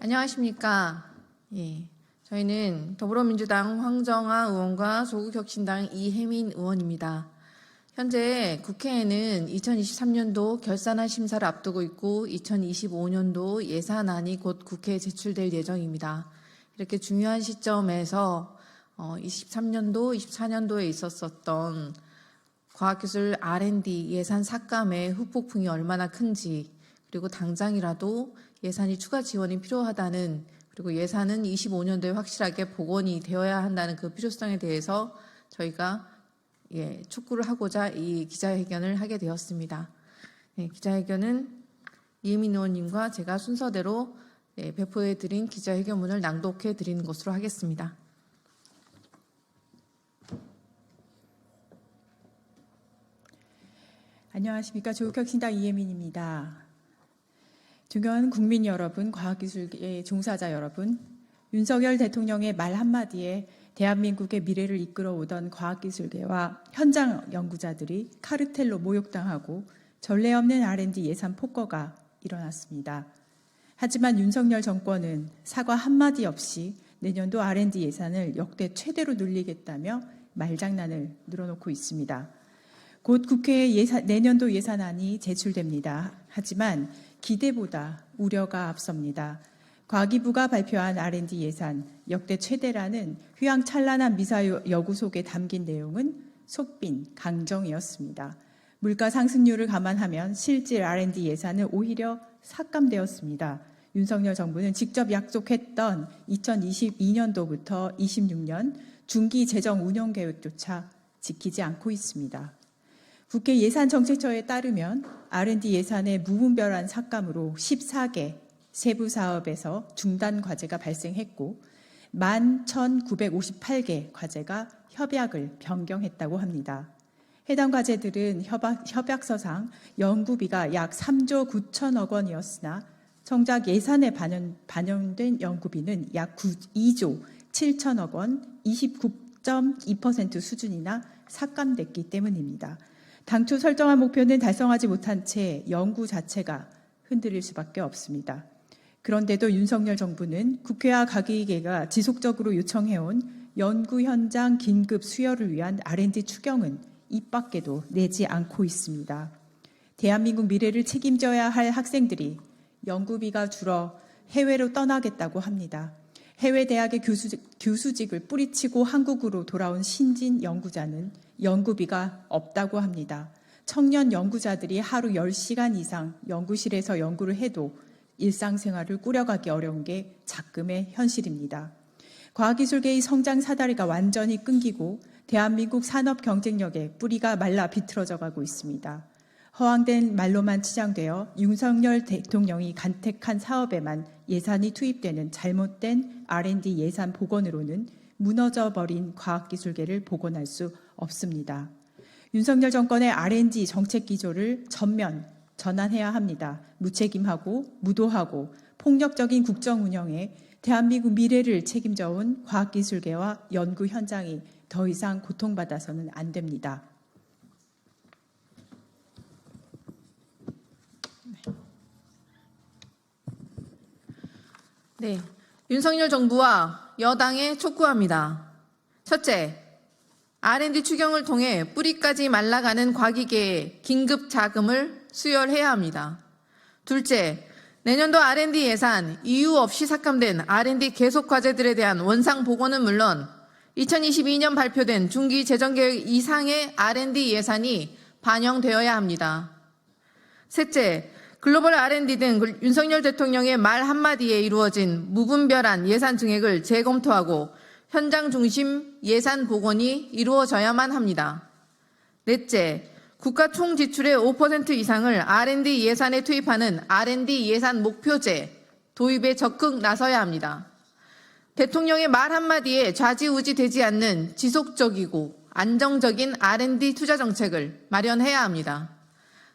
안녕하십니까. 예. 저희는 더불어민주당 황정아 의원과 조국혁신당 이혜민 의원입니다. 현재 국회에는 2023년도 결산안 심사를 앞두고 있고 2025년도 예산안이 곧 국회에 제출될 예정입니다. 이렇게 중요한 시점에서 어, 23년도, 24년도에 있었었던 과학기술 R&D 예산 삭감의 후폭풍이 얼마나 큰지 그리고 당장이라도 예산이 추가 지원이 필요하다는 그리고 예산은 25년도에 확실하게 복원이 되어야 한다는 그 필요성에 대해서 저희가 예, 촉구를 하고자 이 기자회견을 하게 되었습니다. 예, 기자회견은 이혜민 의원님과 제가 순서대로 예, 배포해 드린 기자회견문을 낭독해 드리는 것으로 하겠습니다. 안녕하십니까. 조국혁신당 이혜민입니다. 존경하는 국민 여러분, 과학기술계 종사자 여러분, 윤석열 대통령의 말 한마디에 대한민국의 미래를 이끌어오던 과학기술계와 현장 연구자들이 카르텔로 모욕당하고 전례 없는 R&D 예산 폭거가 일어났습니다. 하지만 윤석열 정권은 사과 한마디 없이 내년도 R&D 예산을 역대 최대로 늘리겠다며 말장난을 늘어놓고 있습니다. 곧 국회에 예산, 내년도 예산안이 제출됩니다. 하지만 기대보다 우려가 앞섭니다. 과기부가 발표한 R&D 예산 역대 최대라는 휘황찬란한 미사 여구 속에 담긴 내용은 속빈 강정이었습니다. 물가 상승률을 감안하면 실질 R&D 예산은 오히려 삭감되었습니다. 윤석열 정부는 직접 약속했던 2022년도부터 26년 중기 재정 운영 계획조차 지키지 않고 있습니다. 국회 예산정책처에 따르면 R&D 예산의 무분별한 삭감으로 14개 세부 사업에서 중단 과제가 발생했고 11,958개 과제가 협약을 변경했다고 합니다. 해당 과제들은 협약, 협약서상 연구비가 약 3조 9천억 원이었으나 정작 예산에 반영, 반영 된 연구비는 약 9, 2조 7천억 원, 29.2% 수준이나 삭감됐기 때문입니다. 당초 설정한 목표는 달성하지 못한 채 연구 자체가 흔들릴 수밖에 없습니다. 그런데도 윤석열 정부는 국회와 가계계가 지속적으로 요청해온 연구 현장 긴급 수혈을 위한 R&D 추경은 입 밖에도 내지 않고 있습니다. 대한민국 미래를 책임져야 할 학생들이 연구비가 줄어 해외로 떠나겠다고 합니다. 해외 대학의 교수직, 교수직을 뿌리치고 한국으로 돌아온 신진 연구자는 연구비가 없다고 합니다. 청년 연구자들이 하루 10시간 이상 연구실에서 연구를 해도 일상생활을 꾸려가기 어려운 게 작금의 현실입니다. 과학기술계의 성장 사다리가 완전히 끊기고 대한민국 산업 경쟁력의 뿌리가 말라 비틀어져 가고 있습니다. 허황된 말로만 치장되어 윤석열 대통령이 간택한 사업에만 예산이 투입되는 잘못된 R&D 예산 복원으로는 무너져 버린 과학기술계를 복원할 수 없습니다. 윤석열 정권의 R&D 정책 기조를 전면 전환해야 합니다. 무책임하고 무도하고 폭력적인 국정 운영에 대한민국 미래를 책임져 온 과학기술계와 연구 현장이 더 이상 고통받아서는 안 됩니다. 네. 윤석열 정부와 여당에 촉구합니다. 첫째, R&D 추경을 통해 뿌리까지 말라가는 과기계의 긴급 자금을 수혈해야 합니다. 둘째, 내년도 R&D 예산 이유 없이 삭감된 R&D 계속 과제들에 대한 원상 복원은 물론 2022년 발표된 중기 재정계획 이상의 R&D 예산이 반영되어야 합니다. 셋째, 글로벌 R&D 등 윤석열 대통령의 말 한마디에 이루어진 무분별한 예산 증액을 재검토하고 현장 중심 예산 복원이 이루어져야만 합니다. 넷째, 국가 총 지출의 5% 이상을 R&D 예산에 투입하는 R&D 예산 목표제 도입에 적극 나서야 합니다. 대통령의 말 한마디에 좌지우지 되지 않는 지속적이고 안정적인 R&D 투자 정책을 마련해야 합니다.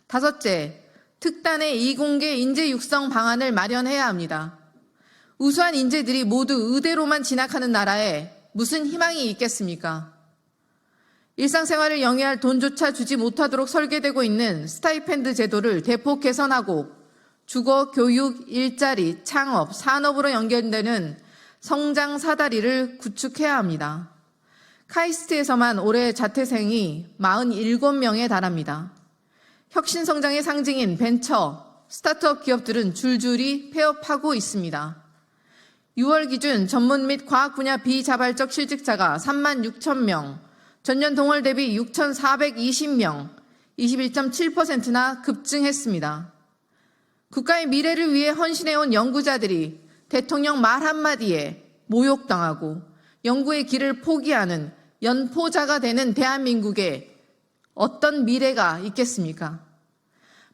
다섯째, 특단의 이공계 인재 육성 방안을 마련해야 합니다. 우수한 인재들이 모두 의대로만 진학하는 나라에 무슨 희망이 있겠습니까? 일상생활을 영위할 돈조차 주지 못하도록 설계되고 있는 스타이펜드 제도를 대폭 개선하고 주거, 교육, 일자리, 창업, 산업으로 연결되는 성장 사다리를 구축해야 합니다. 카이스트에서만 올해 자퇴생이 47명에 달합니다. 혁신 성장의 상징인 벤처, 스타트업 기업들은 줄줄이 폐업하고 있습니다. 6월 기준 전문 및 과학 분야 비자발적 실직자가 3만 6천 명, 전년 동월 대비 6,420명, 21.7%나 급증했습니다. 국가의 미래를 위해 헌신해온 연구자들이 대통령 말 한마디에 모욕당하고 연구의 길을 포기하는 연포자가 되는 대한민국에 어떤 미래가 있겠습니까?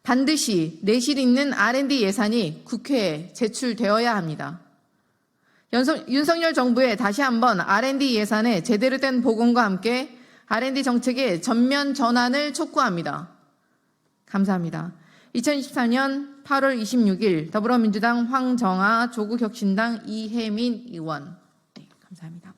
반드시 내실 있는 R&D 예산이 국회에 제출되어야 합니다. 연성- 윤석열 정부의 다시 한번 R&D 예산의 제대로 된 복원과 함께 R&D 정책의 전면 전환을 촉구합니다. 감사합니다. 2024년 8월 26일 더불어민주당 황정아 조국혁신당 이혜민 의원. 네, 감사합니다.